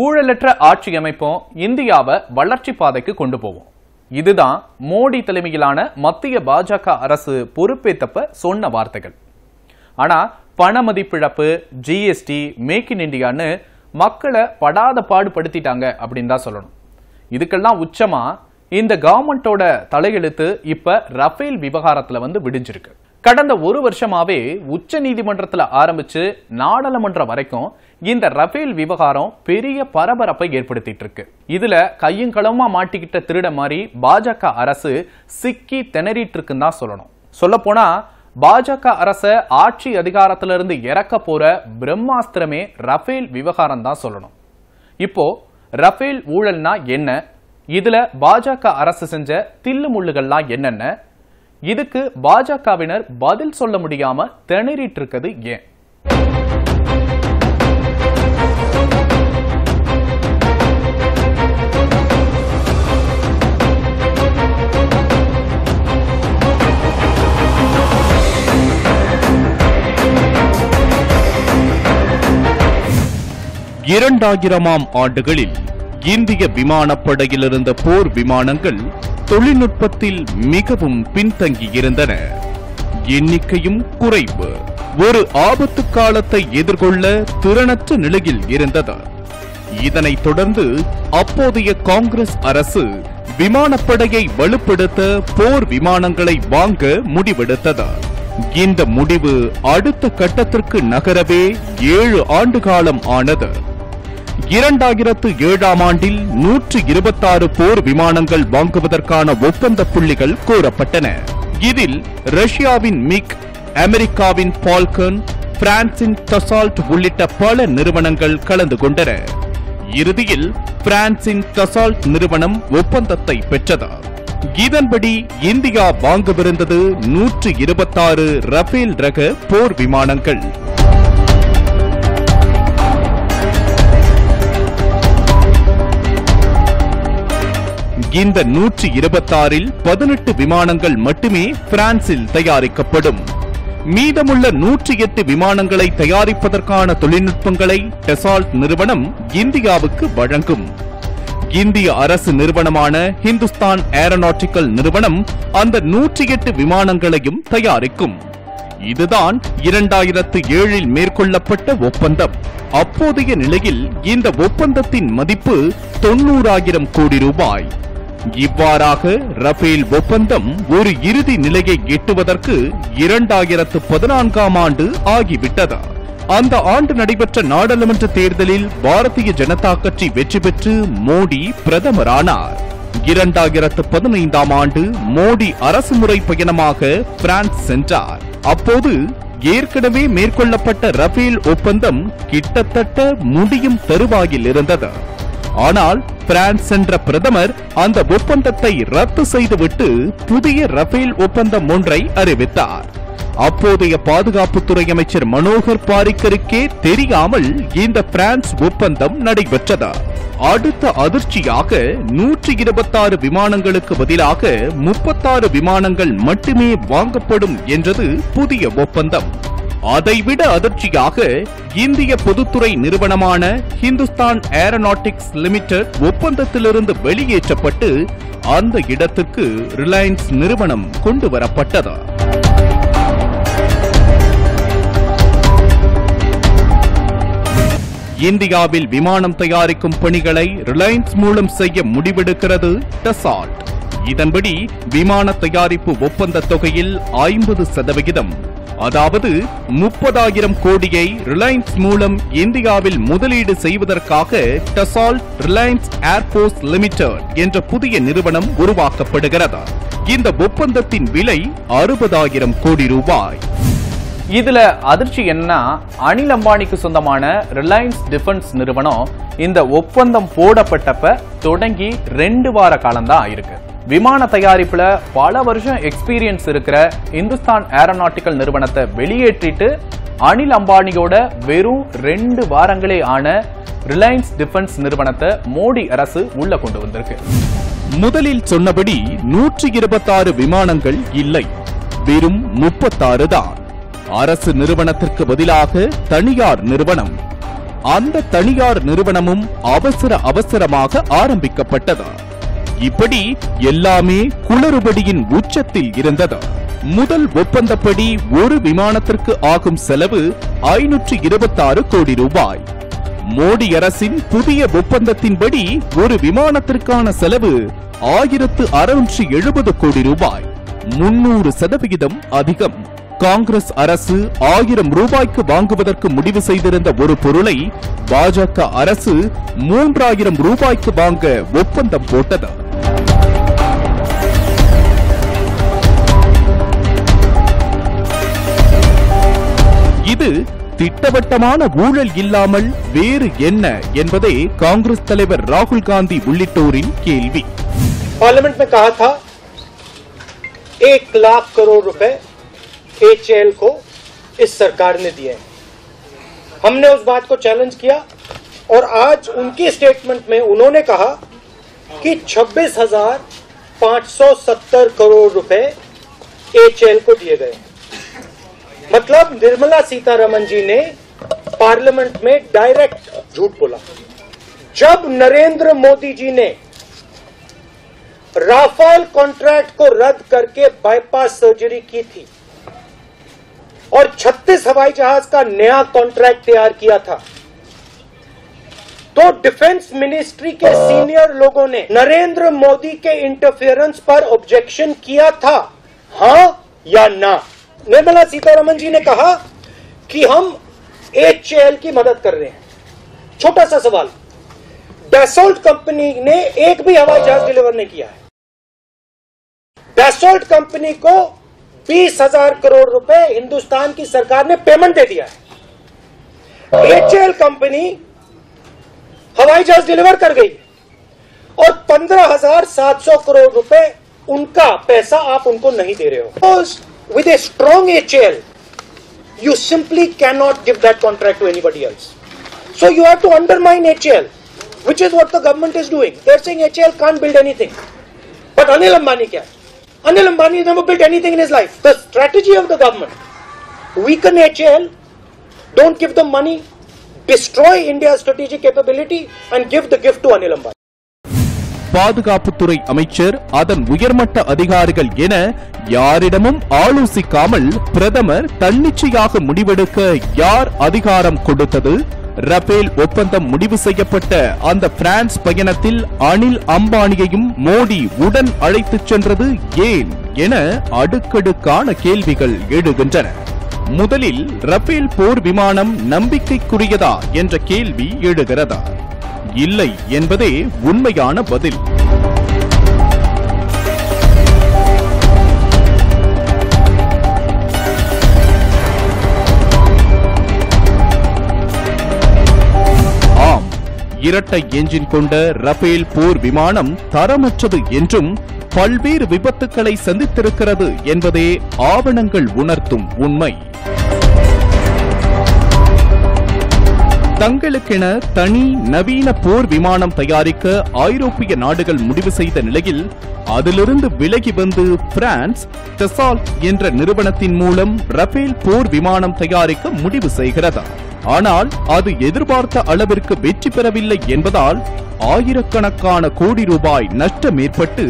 ஊழலற்ற ஆட்சி அமைப்போம் இந்தியாவை வளர்ச்சி பாதைக்கு கொண்டு போவோம். இதுதான் மோடி தலைமையிலான மத்திய பாஜக அரசு பொறுப்பேற்றப்ப சொன்ன வார்த்தைகள். ஆனா பண மதிப்பிழப்பு ஜிஎஸ்டி மேக் இன் இண்டியான்னு மக்களை படாத பாடுபடுத்திட்டாங்க அப்படின்னு தான் சொல்லணும். இதுக்கெல்லாம் உச்சமா இந்த கவர்மெண்டோட தலையெழுத்து இப்ப ரஃபேல் விவகாரத்துல வந்து விடிஞ்சிருக்கு. கடந்த ஒரு வருஷமாவே உச்ச நீதிமன்றத்தில் ஆரம்பிச்சு நாடாளுமன்றம் வரைக்கும் இந்த ரஃபேல் விவகாரம் பெரிய பரபரப்பை ஏற்படுத்திட்டு இருக்கு இதுல கையும் களவுமா மாட்டிக்கிட்ட திருட மாதிரி பாஜக அரசு சிக்கி திணறிட்டு இருக்குன்னு தான் சொல்லணும். சொல்ல போனா பாஜக அரச ஆட்சி அதிகாரத்திலிருந்து இறக்க போற பிரம்மாஸ்திரமே ரஃபேல் விவகாரம் தான் சொல்லணும். இப்போ ரஃபேல் ஊழல்னா என்ன? இதுல பாஜக அரசு செஞ்ச தில்லு முள்ளுகள்லாம் என்னென்ன? இதுக்கு பாஜகவினர் பதில் சொல்ல முடியாம திணறிட்டு இருக்குது ஏன்? இரண்டாயிரமாம் ஆண்டுகளில் இந்திய விமானப்படையில் இருந்த போர் விமானங்கள் தொழில்நுட்பத்தில் மிகவும் பின்தங்கியிருந்தன. எண்ணிக்கையும் குறைவு. ஒரு ஆபத்து காலத்தை எதிர்கொள்ள திறனற்ற நிலையில் இருந்தது. இதனைத் தொடர்ந்து அப்போதைய காங்கிரஸ் அரசு விமானப்படையை வலுப்படுத்த போர் விமானங்களை வாங்க முடிவெடுத்தது. இந்த முடிவு அடுத்த கட்டத்திற்கு நகரவே ஏழு ஆண்டு காலம் ஆனது. இரண்டாயிரத்து ஏழாம் ஆண்டில் நூற்று இருபத்தாறு போர் விமானங்கள் வாங்குவதற்கான ஒப்பந்த புள்ளிகள் கோரப்பட்டன. இதில் ரஷ்யாவின் மிக் அமெரிக்காவின் பால்கன் பிரான்சின் டசால்ட் உள்ளிட்ட பல நிறுவனங்கள் கலந்து கொண்டன. இறுதியில் பிரான்சின் டசால்ட் நிறுவனம் ஒப்பந்தத்தை பெற்றதா. இதன்படி இந்தியா வாங்கவிருந்தது நூற்று இருபத்தாறு ரஃபேல் ரக போர் விமானங்கள். இந்த நூற்றி இருபத்தாறில் பதினெட்டு விமானங்கள் மட்டுமே பிரான்சில் தயாரிக்கப்படும். மீதமுள்ள நூற்றி எட்டு விமானங்களை தயாரிப்பதற்கான தொழில்நுட்பங்களை டெசால்ட் நிறுவனம் இந்தியாவுக்கு வழங்கும். இந்திய அரசு நிறுவனமான ஹிந்துஸ்தான் ஏரோநாட்டிக்கல் நிறுவனம் அந்த நூற்றி எட்டு விமானங்களையும் தயாரிக்கும். இதுதான் இரண்டாயிரத்து ஏழில் மேற்கொள்ளப்பட்ட ஒப்பந்தம். அப்போதைய நிலையில் இந்த ஒப்பந்தத்தின் மதிப்பு தொண்ணூறாயிரம் கோடி ரூபாய். இவ்வாறாக ரஃபேல் ஒப்பந்தம் ஒரு இறுதி நிலையை எட்டுவதற்கு இரண்டாயிரத்து பதினான்காம் ஆண்டு ஆகிவிட்டது? அந்த ஆண்டு நடைபெற்ற நாடாளுமன்ற தேர்தலில் பாரதிய ஜனதா கட்சி வெற்றி பெற்று மோடி பிரதமரானார். இரண்டாயிரத்து பதினைந்தாம் ஆண்டு மோடி அரசுமுறை பயணமாக பிரான்ஸ் சென்றார். அப்போது ஏற்கனவே மேற்கொள்ளப்பட்ட ரஃபேல் ஒப்பந்தம் கிட்டத்தட்ட முடியும் தருவாயில் இருந்தது ஆனால் பிரான்ஸ் சென்ற பிரதமர் அந்த ஒப்பந்தத்தை ரத்து செய்துவிட்டு புதிய ரஃபேல் ஒப்பந்தம் ஒன்றை அறிவித்தார். அப்போதைய பாதுகாப்புத்துறை அமைச்சர் மனோகர் பாரிக்கருக்கே தெரியாமல் இந்த பிரான்ஸ் ஒப்பந்தம் நடைபெற்றது. அடுத்த அதிர்ச்சியாக நூற்றி இருபத்தாறு விமானங்களுக்கு பதிலாக முப்பத்தாறு விமானங்கள் மட்டுமே வாங்கப்படும் என்றது புதிய ஒப்பந்தம். அதைவிட அதிர்ச்சியாக இந்திய பொதுத்துறை நிறுவனமான ஹிந்துஸ்தான் ஏரோநாட்டிக்ஸ் லிமிடெட் ஒப்பந்தத்திலிருந்து வெளியேற்றப்பட்டு அந்த இடத்துக்கு ரிலையன்ஸ் நிறுவனம் கொண்டு வரப்பட்டது இந்தியாவில் விமானம் தயாரிக்கும் பணிகளை ரிலையன்ஸ் மூலம் செய்ய முடிவெடுக்கிறது டசால்ட் இதன்படி விமான தயாரிப்பு ஒப்பந்த தொகையில் ஐம்பது சதவிகிதம் அதாவது முப்பதாயிரம் கோடியை ரிலையன்ஸ் மூலம் இந்தியாவில் முதலீடு செய்வதற்காக டசால்ட் ரிலையன்ஸ் ஏர்போர்ஸ் லிமிடெட் என்ற புதிய நிறுவனம் உருவாக்கப்படுகிறது. இந்த ஒப்பந்தத்தின் விலை அறுபதாயிரம் கோடி ரூபாய். இதுல அதிர்ச்சி என்னன்னா அனில் அம்பானிக்கு சொந்தமான ரிலையன்ஸ் டிஃபென்ஸ் நிறுவனம் இந்த ஒப்பந்தம் போடப்பட்டப்ப தொடங்கி ரெண்டு வார காலம்தான் ஆயிருக்கு. விமான தயாரிப்புல பல வருஷம் எக்ஸ்பீரியன்ஸ் இருக்கிற இந்துஸ்தான் ஏரோநாட்டிக்கல் நிறுவனத்தை வெளியேற்றிட்டு அனில் அம்பானியோட வெறும் ரெண்டு வாரங்களே ஆன ரிலையன்ஸ் டிஃபென்ஸ் நிறுவனத்தை மோடி அரசு உள்ள கொண்டு வந்திருக்கு. முதலில் சொன்னபடி நூற்றி இருபத்தாறு விமானங்கள் இல்லை. வெறும் முப்பத்தாறு தான். அரசு நிறுவனத்திற்கு பதிலாக தனியார் நிறுவனம். அந்த தனியார் நிறுவனமும் அவசர அவசரமாக ஆரம்பிக்கப்பட்டது. இப்படி எல்லாமே குளறுபடியின் உச்சத்தில் இருந்தது. முதல் ஒப்பந்தப்படி ஒரு விமானத்திற்கு ஆகும் செலவு ஐநூற்று இருபத்தாறு கோடி ரூபாய். மோடி அரசின் புதிய ஒப்பந்தத்தின்படி ஒரு விமானத்திற்கான செலவு ஆயிரத்து அறுநூற்று எழுபது கோடி ரூபாய். முன்னூறு சதவிகிதம் அதிகம். காங்கிரஸ் அரசு ஆயிரம் ரூபாய்க்கு வாங்குவதற்கு முடிவு செய்திருந்த ஒரு பொருளை பாஜக அரசு மூன்றாயிரம் ரூபாய்க்கு வாங்க ஒப்பந்தம் போட்டது. இது திட்டவட்டமான ஊழல் இல்லாமல் வேறு என்ன என்பதே காங்கிரஸ் தலைவர் ராகுல் காந்தி உள்ளிட்டோரின் கேள்வி पार्लियामेंट में कहा था एक लाख करोड़ रुपए एचएल को इस सरकार ने दिए हैं हमने उस बात को चैलेंज किया और आज उनकी स्टेटमेंट में उन्होंने कहा कि 26,570 करोड़ रुपए एचएल को दिए गए हैं मतलब निर्मला सीतारमन जी ने पार्लियामेंट में डायरेक्ट झूठ बोला। जब नरेंद्र मोदी जी ने राफेल कॉन्ट्रैक्ट को रद्द करके बाईपास सर्जरी की थी और 36 हवाई जहाज़ का नया कॉन्ट्रैक्ट तैयार किया था तो डिफेंस मिनिस्ट्री के सीनियर लोगों ने नरेंद्र मोदी के इंटरफेरेंस पर ऑब्जेक्शन किया था हाँ या ना? निर्मला सीतारमन जी ने कहा कि हम एचएल की मदद कर रहे हैं। छोटा सा सवाल। डेसोल्ट कंपनी ने एक भी हवाई जहाज़ डिलीवर नहीं किया है। डेसोल्ट कंपनी को बीस हज़ार करोड़ रुपए हिंदुस्तान की सरकार ने पेमेंट दे दिया है। एचएल कंपनी हवाई जहाज़ डिलीवर कर गई और पंद्रह हज़ार सात सौ करोड़ रुपए उनका पैसा आप उनको नहीं दे रहे हो। with a strong HL, you simply cannot give that contract to anybody else. So you have to undermine HL, which is what the government is doing. They're saying HL can't build anything. But Anil Ambani can. Anil Ambani has never built anything in his life. The strategy of the government, weaken HL, don't give them money, destroy India's strategic capability and give the gift to Anil Ambani. பாதுகாப்புத்துறை அமைச்சர் அதன் உயர்மட்ட அதிகாரிகள் என யாரிடமும் ஆலோசிக்காமல் பிரதமர் தன்னிச்சையாக முடிவெடுக்க யார் அதிகாரம் கொடுத்தது? ரபேல் ஒப்பந்தம் முடிவு செய்யப்பட்ட அந்த பிரான்ஸ் பயணத்தில் அனில் அம்பானியையும் மோடி உடன் அழைத்துச் சென்றது ஏன் என அடுக்கடுக்கான கேள்விகள் எழுகின்றன. முதலில் ரபேல் போர் விமானம் நம்பிக்கைக்குரியதா என்ற கேள்வி எழுகிறதா? இல்லை என்பதே உண்மையான பதில். ஆம் இரட்டை என்ஜின் கொண்ட ரபேல் போர் விமானம் தரமற்றது என்றும் பல்வேறு விபத்துக்களை சந்தித்திருக்கிறது என்பதே ஆவணங்கள் உணர்த்தும் உண்மை. தங்களுக்கென தனி நவீன போர் விமானம் தயாரிக்க ஐரோப்பிய நாடுகள் முடிவு செய்த நிலையில் அதிலிருந்து விலகி வந்து பிரான்ஸ் டெசால்ட் என்ற நிறுவனத்தின் மூலம் ரஃபேல் போர் விமானம் தயாரிக்க முடிவு செய்கிறது? ஆனால் அது எதிர்பார்த்த அளவிற்கு வெற்றி பெறவில்லை என்பதால் ஆயிரக்கணக்கான கோடி ரூபாய் நஷ்டம் ஏற்பட்டு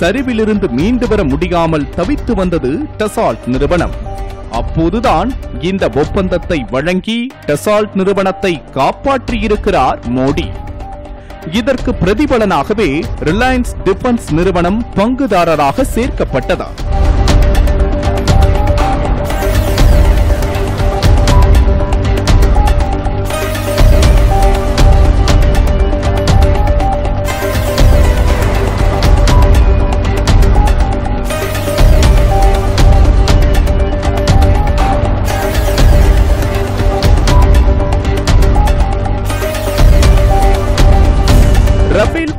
சரிவிலிருந்து மீண்டு வர முடியாமல் தவித்து வந்தது டெசால்ட் நிறுவனம். அப்போதுதான் இந்த ஒப்பந்தத்தை வழங்கி டெசால்ட் நிறுவனத்தை காப்பாற்றியிருக்கிறார் மோடி. இதற்கு பிரதிபலனாகவே ரிலையன்ஸ் டிஃபென்ஸ் நிறுவனம் பங்குதாரராக சேர்க்கப்பட்டதா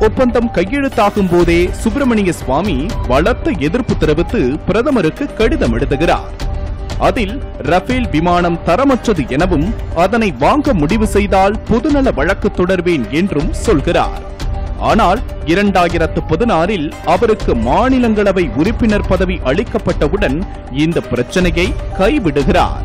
ஒப்பந்தம் கையெழுத்தாகும் போதே சுப்பிரமணிய சுவாமி வளர்த்த எதிர்ப்பு தெரிவித்து பிரதமருக்கு கடிதம் எழுதுகிறார். அதில் ரஃபேல் விமானம் தரமற்றது எனவும் அதனை வாங்க முடிவு செய்தால் பொதுநல வழக்கு தொடர்வேன் என்றும் சொல்கிறார். ஆனால் இரண்டாயிரத்து பதினாறில் அவருக்கு மாநிலங்களவை உறுப்பினர் பதவி அளிக்கப்பட்டவுடன் இந்த பிரச்சனையை கைவிடுகிறார்.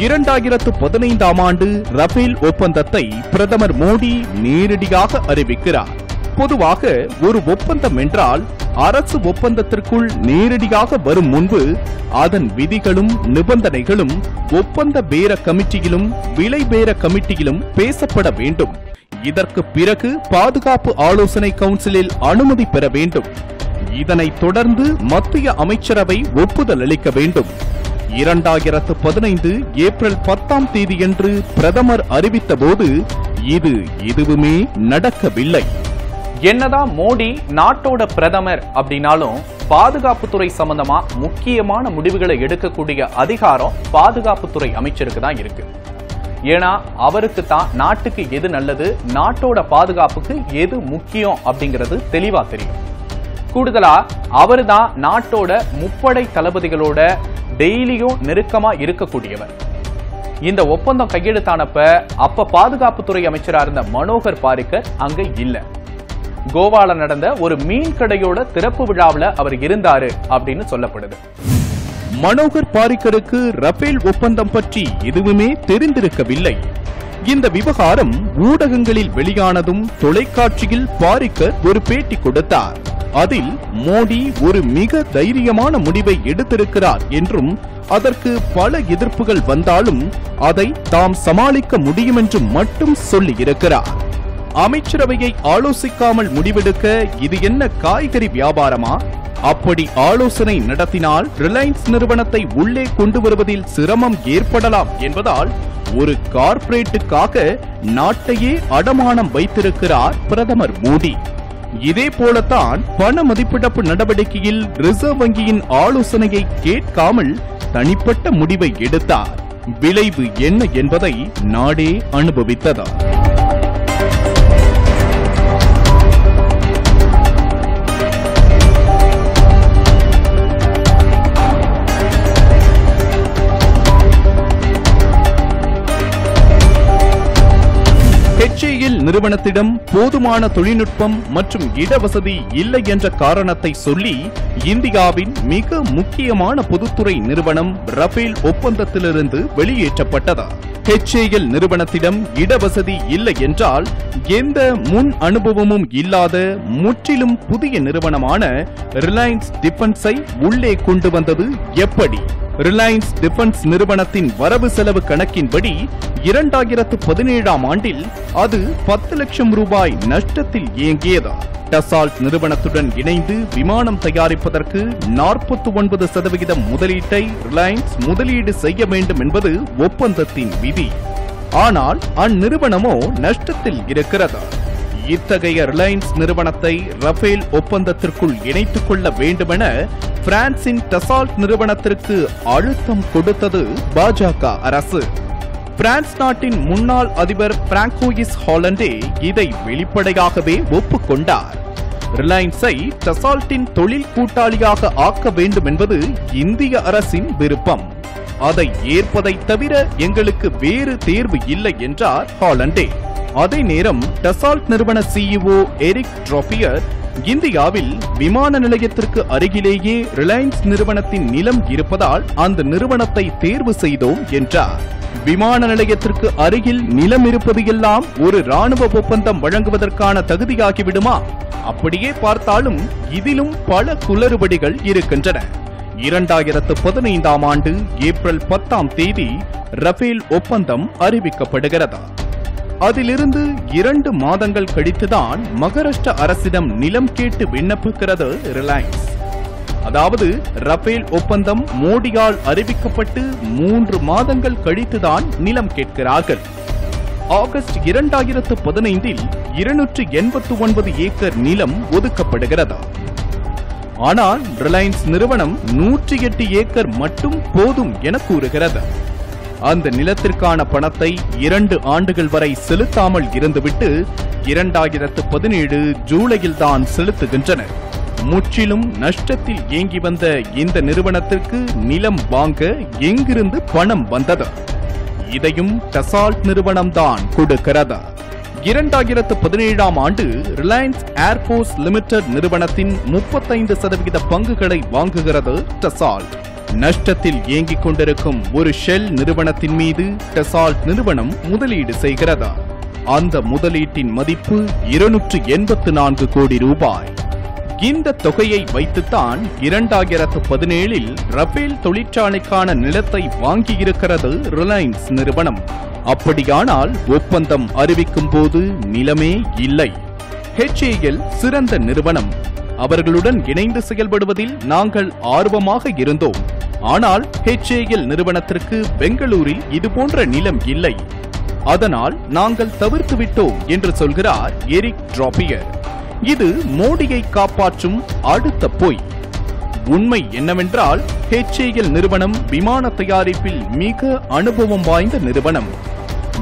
இரண்டாயிரத்து பதினைந்தாம் ஆண்டு ரஃபேல் ஒப்பந்தத்தை பிரதமர் மோடி நேரடியாக அறிவிக்கிறார். பொதுவாக ஒரு ஒப்பந்தம் என்றால் அரசு ஒப்பந்தத்திற்குள் நேரடியாக வரும் முன்பு அதன் விதிகளும் நிபந்தனைகளும் ஒப்பந்த பேர கமிட்டியிலும் விலை பேர கமிட்டியிலும் பேசப்பட வேண்டும். இதற்கு பிறகு பாதுகாப்பு ஆலோசனை கவுன்சிலில் அனுமதி பெற வேண்டும். இதனைத் தொடர்ந்து மத்திய அமைச்சரவை ஒப்புதல் அளிக்க வேண்டும். இரண்டாயிரத்து பதினைந்து ஏப்ரல் பத்தாம் தேதியன்று பிரதமர் அறிவித்தபோது இது எதுவுமே நடக்கவில்லை. என்னதான் மோடி நாட்டோட பிரதமர் அப்படின்னாலும் பாதுகாப்புத்துறை சம்பந்தமா முக்கியமான முடிவுகளை எடுக்கக்கூடிய அதிகாரம் பாதுகாப்புத்துறை அமைச்சருக்கு தான் இருக்கு. ஏன்னா அவருக்கு தான் நாட்டுக்கு எது நல்லது நாட்டோட பாதுகாப்புக்கு எது முக்கியம் அப்படிங்கிறது தெளிவா தெரியும். கூடுதலா அவர் தான் நாட்டோட முப்படை தளபதிகளோட டெய்லியும் நெருக்கமா இருக்கக்கூடியவர். இந்த ஒப்பந்தம் கையெழுத்தானப்ப அப்ப பாதுகாப்புத்துறை அமைச்சரா இருந்த மனோகர் பாரிக்கர் அங்க இல்ல. கோவால நடந்த ஒரு மீன் கடையோட திறப்பு விழாவில் அவர் இருந்தாரு அப்படின்னு சொல்லப்படுது. மனோகர் பாரிக்கருக்கு ரஃபேல் ஒப்பந்தம் பற்றி எதுவுமே தெரிந்திருக்கவில்லை. இந்த விவகாரம் ஊடகங்களில் வெளியானதும் தொலைக்காட்சியில் பாரிக்கர் ஒரு பேட்டி கொடுத்தார். அதில் மோடி ஒரு மிக தைரியமான முடிவை எடுத்திருக்கிறார் என்றும் அதற்கு பல எதிர்ப்புகள் வந்தாலும் அதை தாம் சமாளிக்க முடியும் என்று மட்டும் சொல்லியிருக்கிறார். அமைச்சரவையை ஆலோசிக்காமல் முடிவெடுக்க இது என்ன காய்கறி வியாபாரமா? அப்படி ஆலோசனை நடத்தினால் ரிலையன்ஸ் நிறுவனத்தை உள்ளே கொண்டு வருவதில் சிரமம் ஏற்படலாம் என்பதால் ஒரு கார்ப்பரேட்டுக்காக நாட்டையே அடமானம் வைத்திருக்கிறார் பிரதமர் மோடி. இதே போலத்தான் பண மதிப்பிழப்பு நடவடிக்கையில் ரிசர்வ் வங்கியின் ஆலோசனையை கேட்காமல் தனிப்பட்ட முடிவை எடுத்தார். விளைவு என்ன என்பதை நாடே அனுபவித்ததா நிறுவனத்திடம் போதுமான தொழில்நுட்பம் மற்றும் இடவசதி இல்லை என்ற காரணத்தை சொல்லி இந்தியாவின் மிக முக்கியமான பொதுத்துறை நிறுவனம் ரஃபேல் ஒப்பந்தத்திலிருந்து வெளியேற்றப்பட்டது. ஹெச்ஏஎல் நிறுவனத்திடம் இடவசதி இல்லை என்றால் எந்த முன் அனுபவமும் இல்லாத முற்றிலும் புதிய நிறுவனமான ரிலையன்ஸ் டிஃபென்ஸை உள்ளே கொண்டு வந்தது எப்படி? ரிலையன்ஸ் டிஃபென்ஸ் நிறுவனத்தின் வரவு செலவு கணக்கின்படி இரண்டாயிரத்து பதினேழாம் ஆண்டில் அது பத்து லட்சம் ரூபாய் நஷ்டத்தில் இயங்கியது? டசால்ட் நிறுவனத்துடன் இணைந்து விமானம் தயாரிப்பதற்கு நாற்பத்தி ஒன்பது சதவிகிதம் முதலீட்டை ரிலையன்ஸ் முதலீடு செய்ய வேண்டும் என்பது ஒப்பந்தத்தின் விதி. ஆனால் அந்நிறுவனமோ நஷ்டத்தில் இருக்கிறது? இத்தகைய ரிலையன்ஸ் நிறுவனத்தை ரஃபேல் ஒப்பந்தத்திற்குள் இணைத்துக் கொள்ள வேண்டுமென பிரான்சின் டசால்ட் நிறுவனத்திற்கு அழுத்தம் கொடுத்தது பாஜக அரசு. பிரான்ஸ் நாட்டின் முன்னாள் அதிபர் பிராங்கோயிஸ் ஹாலண்டே இதை வெளிப்படையாகவே ஒப்புக்கொண்டார். ரிலையன்ஸை டசால்ட்டின் தொழில் கூட்டாளியாக ஆக்க வேண்டும் என்பது இந்திய அரசின் விருப்பம். அதை ஏற்பதைத் தவிர எங்களுக்கு வேறு தேர்வு இல்லை என்றார் ஹாலண்டே. அதே நேரம் டசால்ட் நிறுவன சிஇஓ எரிக் ட்ரோபியர் இந்தியாவில் விமான நிலையத்திற்கு அருகிலேயே ரிலையன்ஸ் நிறுவனத்தின் நிலம் இருப்பதால் அந்த நிறுவனத்தை தேர்வு செய்தோம் என்றார். விமான நிலையத்திற்கு அருகில் நிலம் இருப்பது எல்லாம் ஒரு ராணுவ ஒப்பந்தம் வழங்குவதற்கான தகுதியாகிவிடுமா? அப்படியே பார்த்தாலும் இதிலும் பல குளறுபடிகள் இருக்கின்றன. இரண்டாயிரத்து பதினைந்தாம் ஆண்டு ஏப்ரல் பத்தாம் தேதி ரஃபேல் ஒப்பந்தம் அறிவிக்கப்படுகிறது? அதிலிருந்து இரண்டு மாதங்கள் கழித்துதான் மகாராஷ்டிர அரசிடம் நிலம் கேட்டு விண்ணப்பிக்கிறது ரிலையன்ஸ் அதாவது ரபேல் ஒப்பந்தம் மோடியால் அறிவிக்கப்பட்டு மூன்று மாதங்கள் கழித்துதான் நிலம் கேட்கிறார்கள். ஆகஸ்ட் இரண்டாயிரத்து பதினைந்தில் இருநூற்று எண்பத்து ஒன்பது ஏக்கர் நிலம் ஒதுக்கப்படுகிறது. ஆனால் ரிலையன்ஸ் நிறுவனம் நூற்றி எட்டு ஏக்கர் மட்டும் போதும் என கூறுகிறது. அந்த நிலத்திற்கான பணத்தை இரண்டு ஆண்டுகள் வரை செலுத்தாமல் இருந்துவிட்டு இரண்டாயிரத்து பதினேழு ஜூலையில் தான் செலுத்துகின்றனர். முற்றிலும் நஷ்டத்தில் இயங்கி வந்த இந்த நிறுவனத்திற்கு நிலம் வாங்க எங்கிருந்து பணம் வந்தது? இதையும் டசால்ட் நிறுவனம்தான் கொடுக்கிறது. இரண்டாயிரத்து பதினேழாம் ஆண்டு ரிலையன்ஸ் ஏர்போர்ஸ் லிமிடெட் நிறுவனத்தின் முப்பத்தைந்து சதவிகித பங்குகளை வாங்குகிறது டசால்ட். நஷ்டத்தில் இயங்கிக் கொண்டிருக்கும் ஒரு ஷெல் நிறுவனத்தின் மீது டெசால்ட் நிறுவனம் முதலீடு செய்கிறதா? அந்த முதலீட்டின் மதிப்பு இருநூற்று எண்பத்து நான்கு கோடி ரூபாய். இந்த தொகையை வைத்துத்தான் இரண்டாயிரத்து பதினேழில் ரபேல் தொழிற்சாலைக்கான நிலத்தை வாங்கியிருக்கிறது ரிலையன்ஸ் நிறுவனம். அப்படியானால் ஒப்பந்தம் அறிவிக்கும் போது நிலமே இல்லை. ஹெச்ஏஎல் சிறந்த நிறுவனம். அவர்களுடன் இணைந்து செயல்படுவதில் நாங்கள் ஆர்வமாக இருந்தோம். ஆனால் ஹெச்ஏஎல் நிறுவனத்திற்கு பெங்களூரில் இதுபோன்ற நிலம் இல்லை. அதனால் நாங்கள் தவிர்த்து விட்டோம் என்று சொல்கிறார் எரிக் டிராபியர் இது மோடியை காப்பாற்றும் அடுத்த பொய். உண்மை என்னவென்றால் ஹெச்ஏஎல் நிறுவனம் விமான தயாரிப்பில் மிக அனுபவம் வாய்ந்த நிறுவனம்.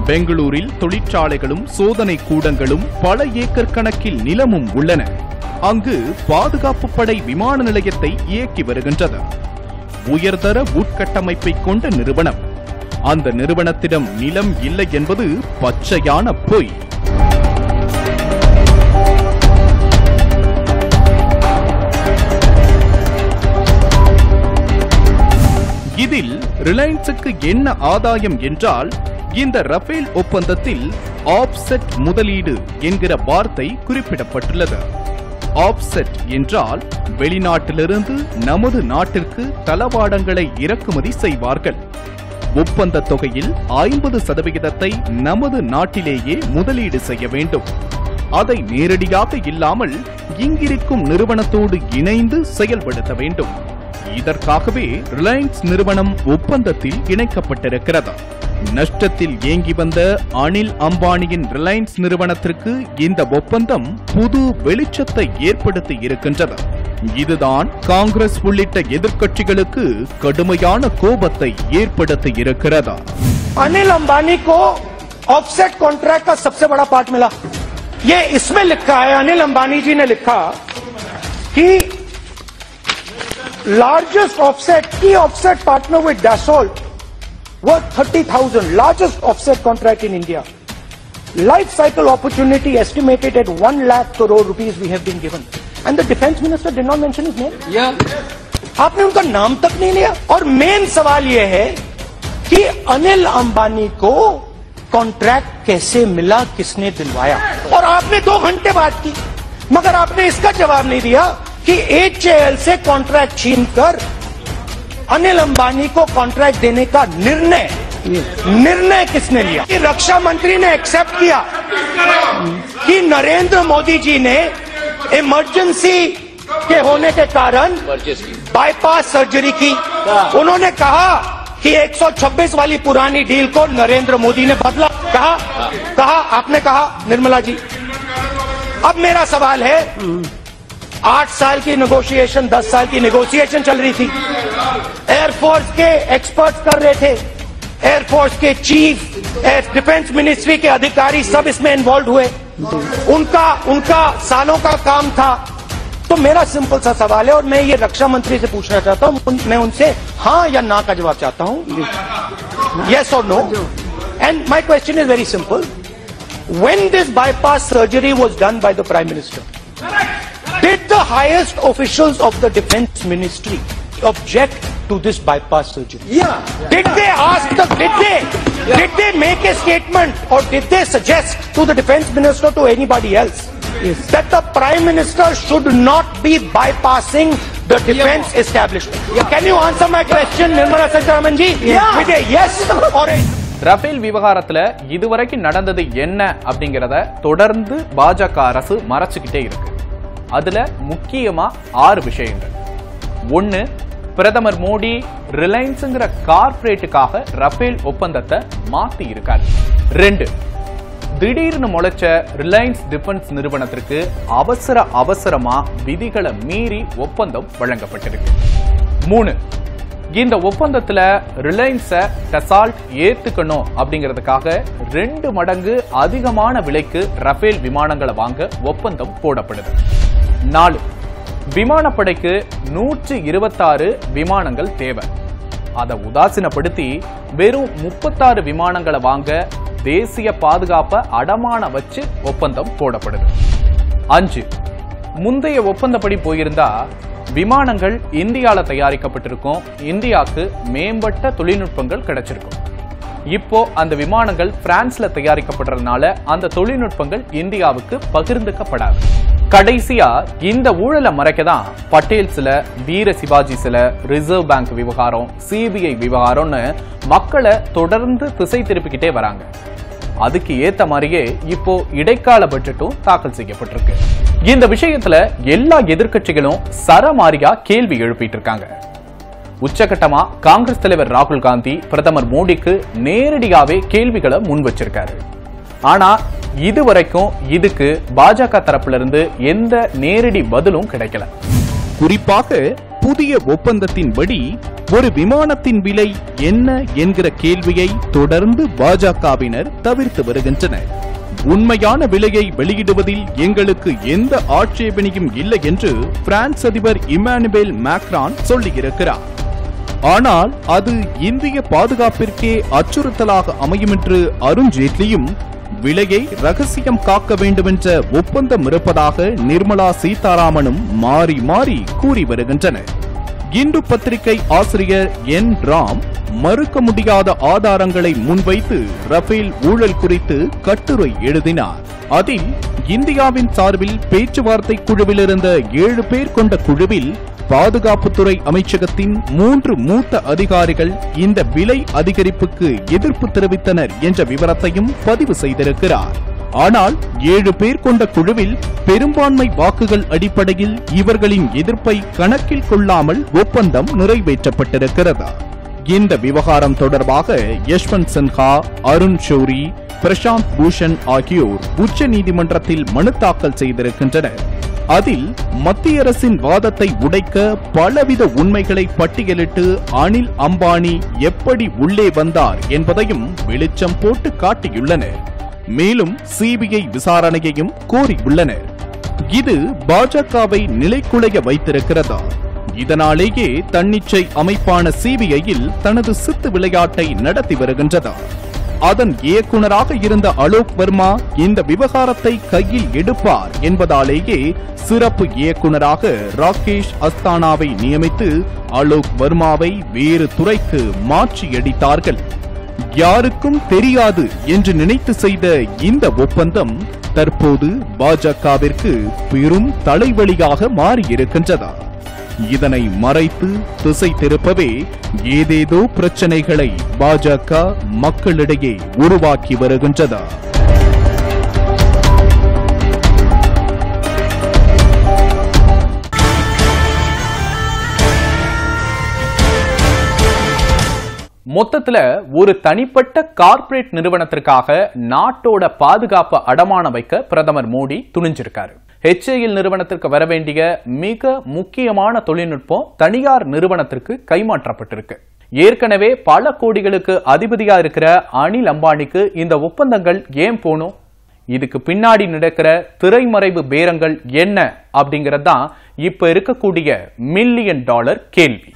பெங்களூரில் தொழிற்சாலைகளும் சோதனை கூடங்களும் பல ஏக்கர் கணக்கில் நிலமும் உள்ளன. அங்கு பாதுகாப்பு படை விமான நிலையத்தை இயக்கி வருகின்றது. உயர்தர உட்கட்டமைப்பை கொண்ட நிறுவனம். அந்த நிறுவனத்திடம் நிலம் இல்லை என்பது பச்சையான பொய். இதில் ரிலையன்ஸுக்கு என்ன ஆதாயம் என்றால் இந்த ரஃபேல் ஒப்பந்தத்தில் ஆப்செட் முதலீடு என்கிற வார்த்தை குறிப்பிடப்பட்டுள்ளது. ஆப்செட் என்றால் வெளிநாட்டிலிருந்து நமது நாட்டிற்கு தளவாடங்களை இறக்குமதி செய்வார்கள். ஒப்பந்த தொகையில் ஐம்பது சதவிகிதத்தை நமது நாட்டிலேயே முதலீடு செய்ய வேண்டும். அதை நேரடியாக இல்லாமல் இங்கிருக்கும் நிறுவனத்தோடு இணைந்து செயல்படுத்த வேண்டும். இதற்காகவே ரிலையன்ஸ் நிறுவனம் ஒப்பந்தத்தில் இணைக்கப்பட்டிருக்கிறது. நஷ்டத்தில் இயங்கி வந்த அனில் அம்பானியின் ரிலையன்ஸ் நிறுவனத்திற்கு இந்த ஒப்பந்தம் புது வெளிச்சத்தை ஏற்படுத்தி இருக்கின்றது இதுதான் காங்கிரஸ் உள்ளிட்ட எதிர்க்கட்சிகளுக்கு கடுமையான கோபத்தை ஏற்படுத்தி இருக்கிறதா अनिल अंबानी को ऑफसेट कॉन्ट्रैक्ट का सबसे बड़ा पार्ट मिला ये इसमें लिखा है अनिल अंबानी जी ने लिखा कि लार्जेस्ट ऑफसेट की offset partner with डैसोल्ट worth 30,000 largest offset contract in India life cycle opportunity estimated at 1 lakh crore rupees we have been given and the defense minister did not mention his name Yeah. आपने उनका नाम तक नहीं लिया और main सवाल यह है कि अनिल अंबानी को कॉन्ट्रैक्ट कैसे मिला किसने दिलवाया और आपने दो घंटे बात की मगर आपने इसका जवाब नहीं दिया कि एच से कॉन्ट्रैक्ट छीनकर अनिल अंबानी को कॉन्ट्रैक्ट देने का निर्णय। निर्णय किसने लिया? कि रक्षा मंत्री ने एक्सेप्ट किया। कि नरेंद्र मोदी जी ने इमरजेंसी के होने के कारण बाईपास सर्जरी की। उन्होंने कहा कि 126 वाली पुरानी डील को नरेंद्र मोदी ने बदला। कहा कहा आपने कहा निर्मला जी। अब मेरा सवाल है आठ साल की नेगोशिएशन दस साल की नेगोशिएशन चल रही थी। एयरफोर्स के एक्सपर्ट्स कर रहे थे। एयरफोर्स के चीफ एयर डिफेंस मिनिस्ट्री के अधिकारी सब इसमें इन्वॉल्व हुए। उनका उनका सालों का काम था। तो मेरा सिंपल सा सवाल है और मैं ये रक्षा मंत्री से पूछना चाहता हूँ। मैं उनसे हाँ या ना का जवाब चाहता हूँ। यस और no and my question is very simple bypass surgery was done by the prime minister did the highest officials of the defense ministry object to this bypass surgery Yeah. did they ask the did they did they make a statement or did they suggest to the defense minister to anybody else that the prime minister should not be bypassing the defense establishment can you answer my question nirmala sitharaman ji Yeah. with a yes or a Rafale விவகாரத்துல இதுவரைக்கும் நடந்தது என்ன அப்படிங்கறத தொடர்ந்து பாஜக அரசு மறைச்சுக்கிட்டே இருக்கு அதுல முக்கியமா ஆறு விஷயங்கள். ஒன்னு பிரதமர் மோடி ரிலையன்ஸ்ங்கிற கார்ப்பரேட்டுக்காக ரஃபேல் ஒப்பந்தத்தை மாத்தி இருக்கார். ரெண்டு திடீர்னு முளைச்ச ரிலையன்ஸ் டிஃபென்ஸ் நிறுவனத்திற்கு அவசர அவசரமா விதிகளை மீறி ஒப்பந்தம் வழங்கப்பட்டிருக்கு. மூணு இந்த ஒப்பந்தத்துல ரிலையன்ஸ டசால்ட் ஏத்துக்கணும் அப்படிங்கிறதுக்காக ரெண்டு மடங்கு அதிகமான விலைக்கு ரஃபேல் விமானங்களை வாங்க ஒப்பந்தம் போடப்படுது. நாலு. விமானப்படைக்கு நூற்றி இருபத்தாறு விமானங்கள் தேவை. அதை உதாசீனப்படுத்தி வெறும் முப்பத்தாறு விமானங்களை வாங்க தேசிய பாதுகாப்பை அடமான வச்சு ஒப்பந்தம் போடப்படுது. அஞ்சு. முந்தைய ஒப்பந்தப்படி போயிருந்தா விமானங்கள் இந்தியால தயாரிக்கப்பட்டிருக்கும். இந்தியாவுக்கு மேம்பட்ட தொழில்நுட்பங்கள் கிடைச்சிருக்கும். இப்போ அந்த விமானங்கள் பிரான்ஸ்ல தயாரிக்கப்படுறதுனால அந்த தொழில்நுட்பங்கள் இந்தியாவுக்கு பகிர்ந்துக்கப்படாது. கடைசியா இந்த ஊழலை மறைக்க தான் பட்டேல் சில வீர சிவாஜி சில ரிசர்வ் பேங்க் விவகாரம் சிபிஐ விவகாரம்னு மக்களை தொடர்ந்து திசை திருப்பிக்கிட்டே வராங்க. அதுக்கு ஏத்த மாதிரியே இப்போ இடைக்கால பட்ஜெட்டும் தாக்கல் செய்யப்பட்டிருக்கு. இந்த விஷயத்துல எல்லா எதிர்க்கட்சிகளும் சரமாரியா கேள்வி எழுப்பிட்டு இருக்காங்க. உச்சகட்டமா காங்கிரஸ் தலைவர் ராகுல் காந்தி பிரதமர் மோடிக்கு நேரடியாவே கேள்விகளை முன் வச்சிருக்காரு. ஆனா இதுவரைக்கும் இதுக்கு பாஜக தரப்புல இருந்து எந்த நேரடி பதிலும் கிடைக்கல. குறிப்பாக புதிய ஒப்பந்தத்தின்படி ஒரு விமானத்தின் விலை என்ன என்கிற கேள்வியை தொடர்ந்து பாஜகவினர் தவிர்த்து வருகின்றனர். உண்மையான விலையை வெளியிடுவதில் எங்களுக்கு எந்த ஆட்சேபனையும் இல்லை என்று பிரான்ஸ் அதிபர் இமானுவேல் மேக்ரான் சொல்லியிருக்கிறார். ஆனால் அது இந்திய பாதுகாப்பிற்கே அச்சுறுத்தலாக அமையும் என்று அருண்ஜேட்லியும் விலையை ரகசியம் காக்க வேண்டுமென்ற ஒப்பந்தம் இருப்பதாக நிர்மலா சீதாராமனும் மாறி மாறி கூறி வருகின்றனர். இந்து பத்திரிகை ஆசிரியர் என் ராம் மறுக்க முடியாத ஆதாரங்களை முன்வைத்து ரஃபேல் ஊழல் குறித்து கட்டுரை எழுதினார். அதில் இந்தியாவின் சார்பில் பேச்சுவார்த்தை குழுவில் இருந்த ஏழு பேர் கொண்ட குழுவில் பாதுகாப்புத்துறை அமைச்சகத்தின் மூன்று மூத்த அதிகாரிகள் இந்த விலை அதிகரிப்புக்கு எதிர்ப்பு தெரிவித்தனர் என்ற விவரத்தையும் பதிவு செய்திருக்கிறார். ஆனால் ஏழு பேர் கொண்ட குழுவில் பெரும்பான்மை வாக்குகள் அடிப்படையில் இவர்களின் எதிர்ப்பை கணக்கில் கொள்ளாமல் ஒப்பந்தம் நிறைவேற்றப்பட்டிருக்கிறது. இந்த விவகாரம் தொடர்பாக யஷ்வந்த் சின்ஹா அருண் ஷௌரி பிரசாந்த் பூஷன் ஆகியோர் உச்ச நீதிமன்றத்தில் மனு தாக்கல் செய்திருக்கின்றனர். அதில் மத்திய அரசின் வாதத்தை உடைக்க பலவித உண்மைகளை பட்டியலிட்டு அனில் அம்பானி எப்படி உள்ளே வந்தார் என்பதையும் வெளிச்சம் போட்டு காட்டியுள்ளனர். மேலும் சிபிஐ விசாரணையையும் கோரியுள்ளனர். இது பாஜகவை நிலைக்குலைய வைத்திருக்கிறதா? இதனாலேயே தன்னிச்சை அமைப்பான சிபிஐயில் தனது சித்து விளையாட்டை நடத்தி வருகின்றதா? அதன் இயக்குனராக இருந்த அலோக் வர்மா இந்த விவகாரத்தை கையில் எடுப்பார் என்பதாலேயே சிறப்பு இயக்குனராக ராகேஷ் அஸ்தானாவை நியமித்து அலோக் வர்மாவை வேறு துறைக்கு மாற்றியடித்தார்கள். யாருக்கும் தெரியாது என்று நினைத்து செய்த இந்த ஒப்பந்தம் தற்போது பாஜகவிற்கு பெரும் தலைவலியாக மாறியிருக்கின்றதா. இதனை மறைத்து திசை திருப்பவே ஏதேதோ பிரச்சனைகளை பாஜக மக்களிடையே உருவாக்கி வருகின்றதா? மொத்தத்துல ஒரு தனிப்பட்ட கார்ப்பரேட் நிறுவனத்திற்காக நாட்டோட பாதுகாப்பு அடமான வைக்க பிரதமர் மோடி துணிஞ்சிருக்காரு. ஹெச்ஏஎல் நிறுவனத்திற்கு வர வேண்டிய மிக முக்கியமான தொழில்நுட்பம் தனியார் நிறுவனத்திற்கு கைமாற்றப்பட்டிருக்கு. ஏற்கனவே பல கோடிகளுக்கு அதிபதியா இருக்கிற அனில் அம்பானிக்கு இந்த ஒப்பந்தங்கள் ஏன் போகணும் இதுக்கு பின்னாடி நடக்கிற திரைமறைவு பேரங்கள் என்ன அப்படிங்கிறது தான் இப்ப இருக்கக்கூடிய மில்லியன் டாலர் கேள்வி.